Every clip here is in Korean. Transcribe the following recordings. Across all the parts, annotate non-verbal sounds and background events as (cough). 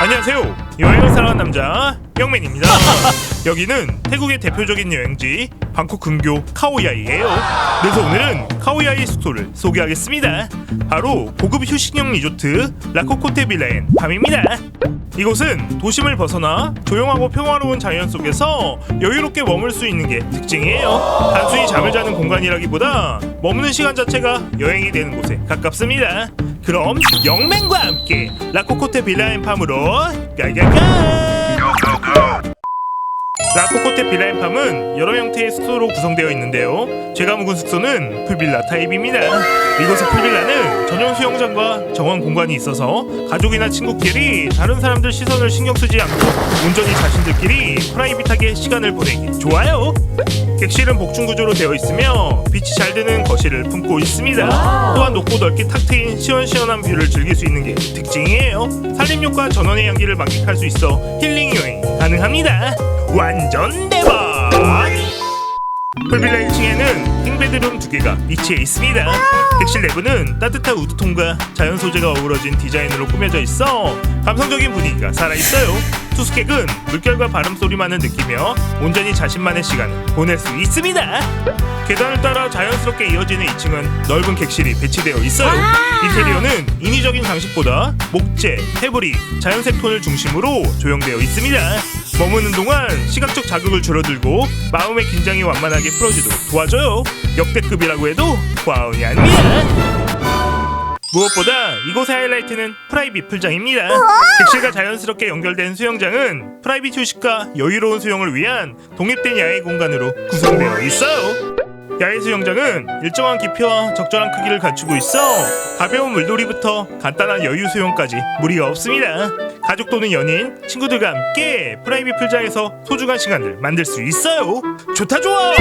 안녕하세요. 여행을 사랑하는 남자 영맨입니다. (laughs) 여기는 태국의 대표적인 여행지 방콕 근교 카오야이예요. 그래서 오늘은 카오야이 숙소를 소개하겠습니다. 바로 고급 휴식형 리조트 라코코테 빌라엔 밤입니다. 이곳은 도심을 벗어나 조용하고 평화로운 자연 속에서 여유롭게 머물 수 있는 게 특징이에요. 단순히 잠을 자는 공간이라기보다 머무는 시간 자체가 여행이 되는 곳에 가깝습니다. 그럼 영맨과 함께 라코코테 빌라앤팜으로 가가가! 라코코테 빌라앤팜은 여러 형태의 숙소로 구성되어 있는데요. 제가 묵은 숙소는 풀빌라 타입입니다. 이곳의 풀빌라는 전용 수영장과 정원 공간이 있어서 가족이나 친구끼리 다른 사람들 시선을 신경 쓰지 않고 온전히 자신들끼리 프라이빗하게 시간을 보내기 좋아요. 객실은 복층 구조로 되어 있으며 빛이 잘 드는 거실을 품고 있습니다. 또한 높고 넓게 탁 트인 시원시원한 뷰를 즐길 수 있는 게 특징이에요. 산림욕과 전원의 향기를 만끽할 수 있어 힐링 여행 가능합니다. 완전 대박! 풀빌라 1층에는 킹베드룸 두 개가 위치해 있습니다. 객실 내부는 따뜻한 우드톤과 자연 소재가 어우러진 디자인으로 꾸며져 있어 감성적인 분위기가 살아 있어요. 투숙객은 물결과 바람 소리만을 느끼며 온전히 자신만의 시간을 보낼 수 있습니다. 계단을 따라 자연스럽게 이어지는 2층은 넓은 객실이 배치되어 있어요. 인테리어는 인위적인 장식보다 목재, 패브릭, 자연색 톤을 중심으로 조형되어 있습니다. 머무는 동안 시각적 자극을 줄어들고 마음의 긴장이 완만하게 풀어지도록 도와줘요. 역대급이라고 해도 과언이 아닙니다. 무엇보다 이곳의 하이라이트는 프라이빗 풀장입니다. 객실과 자연스럽게 연결된 수영장은 프라이빗 휴식과 여유로운 수영을 위한 독립된 야외 공간으로 구성되어 있어요. 야외 수영장은 일정한 깊이와 적절한 크기를 갖추고 있어 가벼운 물놀이부터 간단한 여유 수영까지 무리가 없습니다. 가족 또는 연인, 친구들과 함께 프라이빗 풀장에서 소중한 시간을 만들 수 있어요. 좋다 좋아.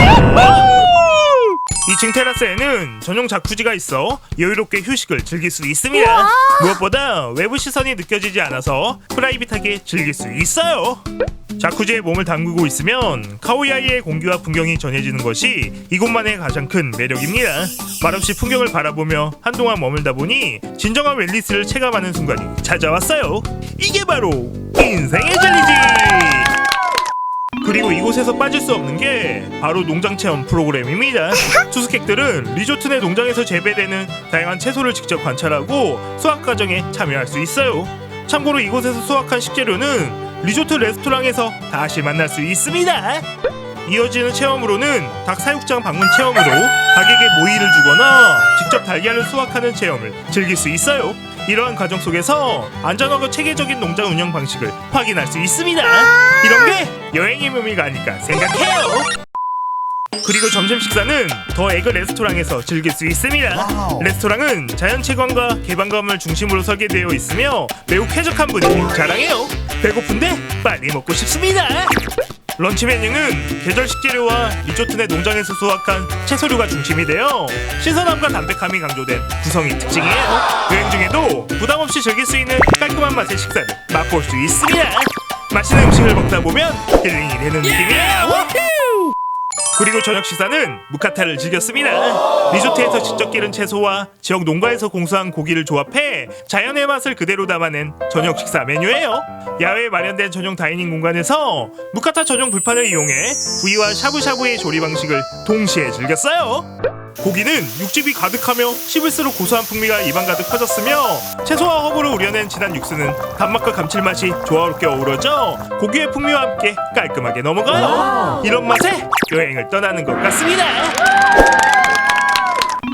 2층 테라스에는 전용 자쿠지가 있어 여유롭게 휴식을 즐길 수 있습니다. 무엇보다 외부 시선이 느껴지지 않아서 프라이빗하게 즐길 수 있어요. 자쿠지에 몸을 담그고 있으면 카오야이의 공기와 풍경이 전해지는 것이 이곳만의 가장 큰 매력입니다. 말없이 풍경을 바라보며 한동안 머물다 보니 진정한 웰리스를 체감하는 순간이 찾아왔어요. 이게 바로 인생의 젤리지! 그리고 이곳에서 빠질 수 없는 게 바로 농장 체험 프로그램입니다. (laughs) 투숙객들은 리조트 내 농장에서 재배되는 다양한 채소를 직접 관찰하고 수확 과정에 참여할 수 있어요. 참고로 이곳에서 수확한 식재료는 리조트 레스토랑에서 다시 만날 수 있습니다. 이어지는 체험으로는 닭 사육장 방문 체험으로 닭에게 모이를 주거나 직접 달걀을 수확하는 체험을 즐길 수 있어요. 이러한 과정 속에서 안전하고 체계적인 농장 운영 방식을 확인할 수 있습니다. 이런 게 여행의 묘미가 아닐까 생각해요. 그리고 점심 식사는 더 에그 레스토랑에서 즐길 수 있습니다. 레스토랑은 자연 채광과 개방감을 중심으로 설계되어 있으며 매우 쾌적한 분위기 자랑해요. 배고픈데 빨리 먹고 싶습니다. 런치 메뉴는 계절 식재료와 리조트 내 농장에서 수확한 채소류가 중심이 되어 신선함과 담백함이 강조된 구성이 특징이에요. 여행 중에도 부담 없이 즐길 수 있는 깔끔한 맛의 식사를 맛볼 수 있습니다. 맛있는 음식을 먹다 보면 힐링이 되는 느낌이에요. 그리고 저녁 식사는 무카타를 즐겼습니다. 리조트에서 직접 기른 채소와 지역 농가에서 공수한 고기를 조합해 자연의 맛을 그대로 담아낸 저녁 식사 메뉴예요. 야외에 마련된 전용 다이닝 공간에서 무카타 전용 불판을 이용해 부위와 샤브샤브의 조리 방식을 동시에 즐겼어요. 고기는 육즙이 가득하며 씹을수록 고소한 풍미가 입안 가득 퍼졌으며 채소와 허브로 우려낸 진한 육수는 단맛과 감칠맛이 조화롭게 어우러져 고기의 풍미와 함께 깔끔하게 넘어가요. 이런 맛에 여행을 떠나는 것 같습니다.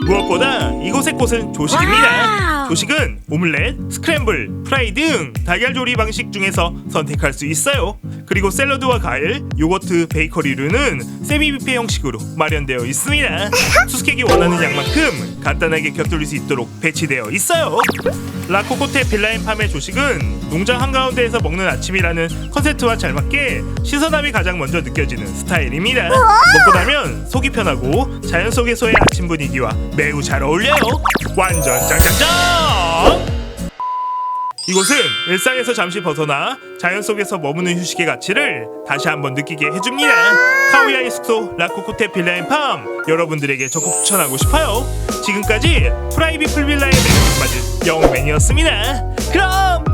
무엇보다 이곳의 꽃은 조식입니다. 조식은 오믈렛, 스크램블, 프라이 등 달걀 조리 방식 중에서 선택할 수 있어요. 그리고 샐러드와 과일, 요거트, 베이커리류는 세미 뷔페 형식으로 마련되어 있습니다. (laughs) 수수께끼 원하는 양만큼 간단하게 곁들일 수 있도록 배치되어 있어요. 라코코테 빌라인팜의 조식은 농장 한가운데에서 먹는 아침이라는 컨셉트와 잘 맞게 신선함이 가장 먼저 느껴지는 스타일입니다. 먹고 나면 속이 편하고 자연 속에서의 아침 분위기와 매우 잘 어울려요. 완전 짱짱짱! 이곳은 일상에서 잠시 벗어나 자연 속에서 머무는 휴식의 가치를 다시 한번 느끼게 해줍니다. 카오야이 숙소 라쿠코테 빌라앤팜 여러분들에게 적극 추천하고 싶어요. 지금까지 프라이빗 풀빌라의 매력에 빠진 영맨이었습니다. 그럼